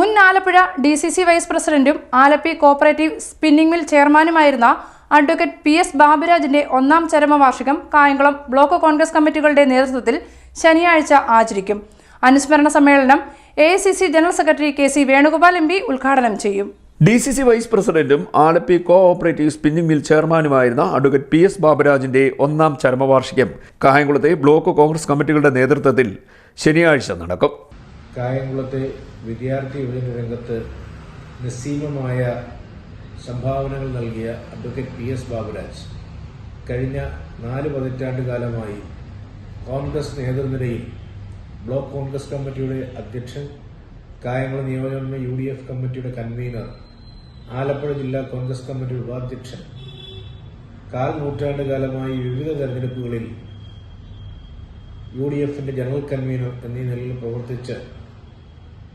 മുൻ Alappuzha D C C vice പ്രസിഡന്റും Alleppey cooperative spinning mill ചെയർമാനുമായിരുന്ന അഡ്വക്കേറ്റ് പി എസ് ബാബുരാജിന്റെ ഒന്നാം ചരമവാർഷികം കായംകുളം ബ്ലോക്ക് കോൺഗ്രസ് കമ്മിറ്റികളുടെ നേതൃത്വത്തിൽ ശനിയാഴ്ച ആചരിക്കും. അനുസ്മരണ സമ്മേളനം A general secretary K C Venugopal M P ഉദ്ഘാടനം ചെയ്യും. ഡി സി സി വൈസ് പ്രസിഡന്റും Alleppey cooperative spinning mill ചെയർമാനുമായിരുന്ന അഡ്വക്കേറ്റ് പി എസ് ബാബുരാജിന്റെ ഒന്നാം ചരമവാർഷികം കായംകുളത്തെ ബ്ലോക്ക് കോൺഗ്രസ് കമ്മിറ്റികളുടെ നേതൃത്വത്തിൽ ശനിയാഴ്ച നടക്കും. കായംകുളത്തെ വിദ്യാർത്ഥി യുവജന രംഗത്ത് നിസ്സീമമായ സംഭാവനകൾ നൽകിയ അഡ്വക്കേറ്റ് പി എസ് ബാബുരാജ്. കഴിഞ്ഞ നാല് പതിറ്റാണ്ട് കാലമായി കോൺഗ്രസ് നേതൃനിരയിൽ ബ്ലോക്ക് കോൺഗ്രസ് കമ്മിറ്റിയുടെ അധ്യക്ഷൻ കായംകുളം നിയോജകമണ്ഡല യു ഡി എഫ് കമ്മിറ്റിയുടെ കൺവീനർ ആലപ്പുഴ ജില്ലാ കോൺഗ്രസ് കമ്മിറ്റി ഉപാധ്യക്ഷൻ. കാൽ നൂറ്റാണ്ട് കാലമായി വിവിധ തെരഞ്ഞെടുപ്പുകളിൽ യു ഡി എഫിന്റെ ജനറൽ കൺവീനർ എന്നീ നിലയിൽ പ്രവർത്തിച്ച്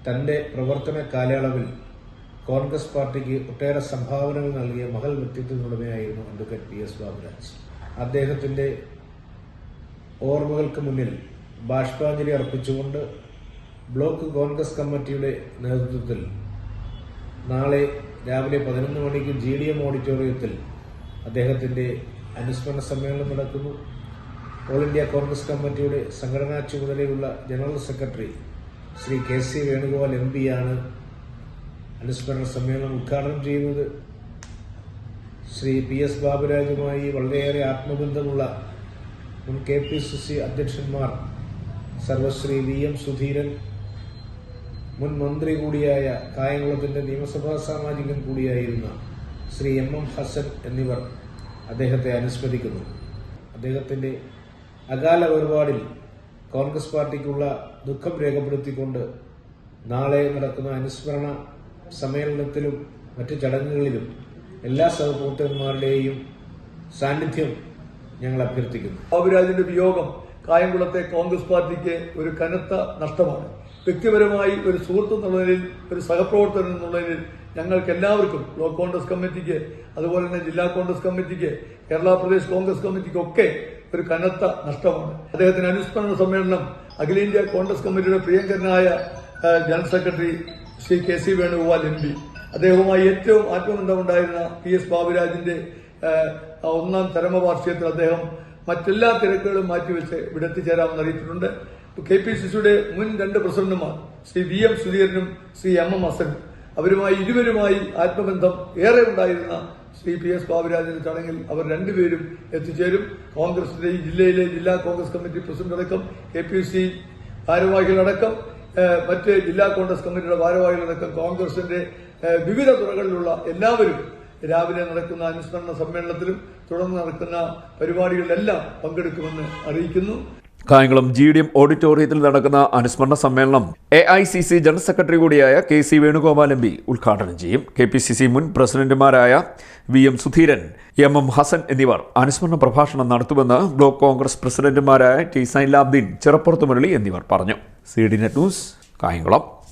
തന്റെ പ്രവർത്തന കാലയളവിൽ കോൺഗ്രസ് പാർട്ടിക്ക് ഒട്ടേറെ സംഭാവനകൾ നൽകിയ മഹൽ വ്യക്തിത്വത്തിനുടമയായിരുന്നു അഡ്വക്കേറ്റ് പി എസ് ബാബുരാജ്. അദ്ദേഹത്തിന്റെ ഓർമ്മകൾക്ക് മുന്നിൽ ബാഷ്പാഞ്ജലി അർപ്പിച്ചുകൊണ്ട് ബ്ലോക്ക് കോൺഗ്രസ് കമ്മിറ്റിയുടെ നേതൃത്വത്തിൽ നാളെ രാവിലെ പതിനൊന്ന് മണിക്ക് ജി ഡി എം ഓഡിറ്റോറിയത്തിൽ അദ്ദേഹത്തിന്റെ അനുസ്മരണ സമ്മേളനം നടക്കുന്നു. ഓൾ ഇന്ത്യ കോൺഗ്രസ് കമ്മിറ്റിയുടെ സംഘടനാ ചുമതലയുള്ള general secretary Shri K C Venugopal M പിയാണ് അനുസ്മരണ സമ്മേളനം ഉദ്ഘാടനം ചെയ്യുന്നത്. ശ്രീ പി എസ് ബാബുരാജുമായി വളരെയേറെ ആത്മബന്ധമുള്ള മുൻ കെ പി സി സി അധ്യക്ഷന്മാർ സർവശ്രീ വി എം സുധീരൻ മുൻ മന്ത്രി കൂടിയായ കായംകുളത്തിന്റെ നിയമസഭാ സാമാജികൻ കൂടിയായിരുന്ന ശ്രീ എം എം ഹസൻ എന്നിവർ അദ്ദേഹത്തെ അനുസ്മരിക്കുന്നു. അദ്ദേഹത്തിന്റെ അകാല വേർപാടിൽ കോൺഗ്രസ് പാർട്ടിക്കുള്ള ദുഃഖം രേഖപ്പെടുത്തിക്കൊണ്ട് നാളെ നടക്കുന്ന അനുസ്മരണ സമ്മേളനത്തിലും മറ്റ് ചടങ്ങുകളിലും എല്ലാ സഹപ്രവർത്തകന്മാരുടെയും സാന്നിധ്യം ഞങ്ങൾ അഭ്യർത്ഥിക്കുന്നു. ബാബുരാജിന്റെ വിയോഗം കായംകുളത്തെ കോൺഗ്രസ് പാർട്ടിക്ക് ഒരു കനത്ത നഷ്ടമാണ്. വ്യക്തിപരമായി ഒരു സുഹൃത്ത് എന്നുള്ളതിൽ ഒരു സഹപ്രവർത്തകൻ എന്നുള്ളതിൽ ഞങ്ങൾക്ക് എല്ലാവർക്കും ബ്ലോക്ക് കോൺഗ്രസ് കമ്മിറ്റിക്ക് അതുപോലെ തന്നെ ജില്ലാ കോൺഗ്രസ് കമ്മിറ്റിക്ക് കേരള പ്രദേശ് കോൺഗ്രസ് കമ്മിറ്റിക്ക് ഒക്കെ ഒരു കനത്ത നഷ്ടമാണ്. അദ്ദേഹത്തിന് അനുസ്മരണ സമ്മേളനം അഖിലേന്ത്യാ കോൺഗ്രസ് കമ്മിറ്റിയുടെ പ്രിയങ്കരനായ general secretary Shri K C Venugopal M P. അദ്ദേഹവുമായി ഏറ്റവും ആത്മബന്ധമുണ്ടായിരുന്ന പി എസ് ബാബുരാജിന്റെ ഒന്നാം ചരമ ഒന്നാം ചരമവാർഷികത്തിൽ അദ്ദേഹം മറ്റെല്ലാ തിരക്കുകളും മാറ്റിവെച്ച് ഇവിടെ എത്തിച്ചേരാമെന്ന് അറിയിച്ചിട്ടുണ്ട്. കെ പി സി സിയുടെ മുൻ രണ്ട് പ്രസിഡന്റുമാർ ശ്രീ വി എം സുധീരനും ശ്രീ എം എം അസനും അവരുമായി ഇരുവരുമായി ആത്മബന്ധം ഏറെ ഉണ്ടായിരുന്ന ശ്രീ പി എസ് ബാബുരാജിന്റെ ചടങ്ങിൽ അവർ രണ്ടുപേരും എത്തിച്ചേരും. കോൺഗ്രസിന്റെ ജില്ലയിലെ ജില്ലാ കോൺഗ്രസ് കമ്മിറ്റി പ്രസിഡന്റ് അടക്കം കെ പി സി ഭാരവാഹികളടക്കം മറ്റ് ജില്ലാ കോൺഗ്രസ് കമ്മിറ്റിയുടെ ഭാരവാഹികളടക്കം കോൺഗ്രസിന്റെ വിവിധ തുറകളിലുള്ള എല്ലാവരും രാവിലെ നടക്കുന്ന അനുസ്മരണ സമ്മേളനത്തിലും തുടർന്ന് നടക്കുന്ന പരിപാടികളിലെല്ലാം പങ്കെടുക്കുമെന്ന് അറിയിക്കുന്നു. കായംകുളം ജി ഡി എം ഓഡിറ്റോറിയത്തിൽ നടക്കുന്ന അനുസ്മരണ സമ്മേളനം A I C C general secretary കൂടിയായ K C Venugopal M P ഉദ്ഘാടനം ചെയ്യും. കെ പി സി സി മുൻ പ്രസിഡന്റുമാരായ V M Sudheeran M M Hassan എന്നിവർ അനുസ്മരണ പ്രഭാഷണം നടത്തുമെന്ന് ബ്ലോക്ക് കോൺഗ്രസ് പ്രസിഡന്റുമാരായ ടി സൈൻ ലാബ്ദീൻ ചിറപ്പുറത്ത് മുരളി എന്നിവർ പറഞ്ഞു. C D net news Kayamkulam.